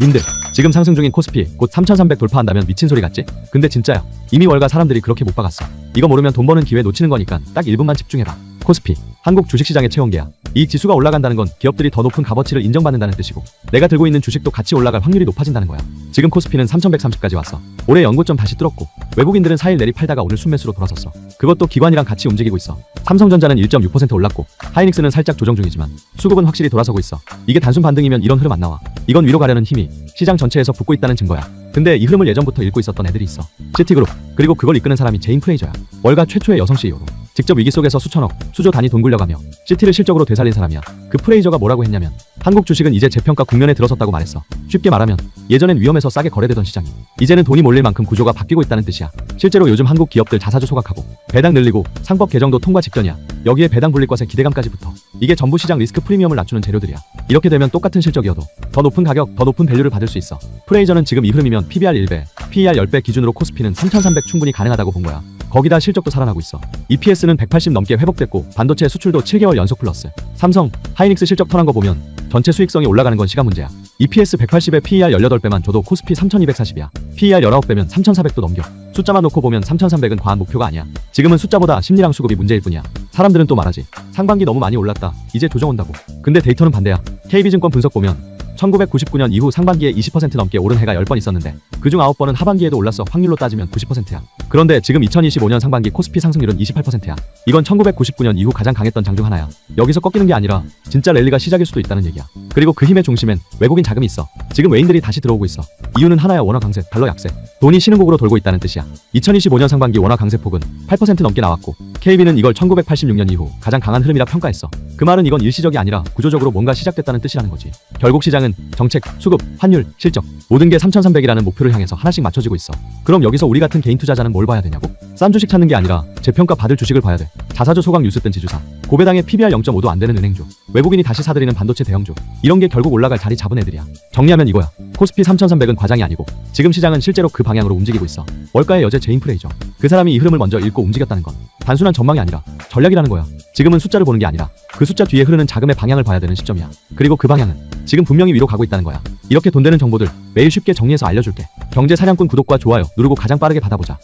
님들 지금 상승 중인 코스피 곧 3300 돌파한다면 미친 소리 같지? 근데 진짜야. 이미 월가 사람들이 그렇게 못 박았어. 이거 모르면 돈 버는 기회 놓치는 거니까 딱 1분만 집중해봐 코스피 한국 주식시장의 체온계야 이익 지수가 올라간다는 건 기업들이 더 높은 값어치를 인정받는다는 뜻이고 내가 들고 있는 주식도 같이 올라갈 확률이 높아진다는 거야. 지금 코스피는 3130까지 왔어. 올해 연고점 다시 뚫었고 외국인들은 4일 내리 팔다가 오늘 순매수로 돌아섰어. 그것도 기관이랑 같이 움직이고 있어. 삼성전자는 1.6% 올랐고 하이닉스는 살짝 조정 중이지만 수급은 확실히 돌아서고 있어. 이게 단순 반등이면 이런 흐름 안 나와. 이건 위로 가려는 힘이 시장 전체에서 붙고 있다는 증거야. 근데 이 흐름을 예전부터 읽고 있었던 애들이 있어. 시티그룹 그리고 그걸 이끄는 사람이 제인 프레이저야. 월가 최초의 여성 CEO로 직접 위기 속에서 수천억 수조 단위 돈 굴려가며 시티를 실적으로 되살린 사람이야. 그 프레이저가 뭐라고 했냐면 한국 주식은 이제 재평가 국면에 들어섰다고 말했어. 쉽게 말하면 예전엔 위험해서 싸게 거래되던 시장이 이제는 돈이 몰릴 만큼 구조가 바뀌고 있다는 뜻이야. 실제로 요즘 한국 기업들 자사주 소각하고 배당 늘리고 상법 개정도 통과 직전이야. 여기에 배당 불릴 것에 기대감까지 붙어 이게 전부 시장 리스크 프리미엄을 낮추는 재료들이야. 이렇게 되면 똑같은 실적이어도 더 높은 가격 더 높은 밸류를 받을 수 있어. 프레이저는 지금 이 흐름이면 PBR 1배 PER 10배 기준으로 코스피는 3300 충분히 가능하다고 본 거야 거기다 실적도 살아나고 있어. EPS는 180 넘게 회복됐고 반도체 수출도 7개월 연속 플러스. 삼성, 하이닉스 실적 턴한 거 보면 전체 수익성이 올라가는 건 시간 문제야. EPS 180에 PER 18배만 줘도 코스피 3240이야. PER 19배면 3400도 넘겨. 숫자만 놓고 보면 3300은 과한 목표가 아니야. 지금은 숫자보다 심리랑 수급이 문제일 뿐이야. 사람들은 또 말하지. 상반기 너무 많이 올랐다. 이제 조정 온다고. 근데 데이터는 반대야. KB증권 분석 보면 1999년 이후 상반기에 20% 넘게 오른 해가 10번 있었는데 그중 9번은 하반기에도 올랐어 확률로 따지면 90%야. 그런데 지금 2025년 상반기 코스피 상승률은 28%야. 이건 1999년 이후 가장 강했던 장 중 하나야. 여기서 꺾이는 게 아니라 진짜 랠리가 시작일 수도 있다는 얘기야. 그리고 그 힘의 중심엔 외국인 자금이 있어. 지금 외인들이 다시 들어오고 있어. 이유는 하나야 원화 강세, 달러 약세. 돈이 곡으로 돌고 있다는 뜻이야. 2025년 상반기 원화 강세 폭은 8% 넘게 나왔고 KB는 이걸 1986년 이후 가장 강한 흐름이라 평가했어. 그 말은 이건 일시적이 아니라 구조적으로 뭔가 시작됐다는 뜻이라는 거지. 결국 시장은 정책, 수급, 환율, 실적 모든 게 3,300이라는 목표를 향해서 하나씩 맞춰지고 있어. 그럼 여기서 우리 같은 개인 투자자는 뭘 봐야 되냐고? 싼 주식 찾는 게 아니라 재평가 받을 주식을 봐야 돼. 자사주 소각 뉴스 뜬 지주사. 고배당의 PBR 0.5도 안 되는 은행주. 외국인이 다시 사들이는 반도체 대형주. 이런 게 결국 올라갈 자리 잡은 애들이야. 정리하면 이거야. 코스피 3,300은 과장이 아니고 지금 시장은 실제로 그 방향으로 움직이고 있어. 월가의 여제 제인 프레이저. 그 사람이 이 흐름을 먼저 읽고 움직였다는 건 단순한 전망이 아니라 전략이라는 거야. 지금은 숫자를 보는 게 아니라 그 숫자 뒤에 흐르는 자금의 방향을 봐야 되는 시점이야. 그리고 그 방향은 지금 분명히 위로 가고 있다는 거야. 이렇게 돈 되는 정보들 매일 쉽게 정리해서 알려줄게. 경제 사냥꾼 구독과 좋아요 누르고 가장 빠르게 받아보자.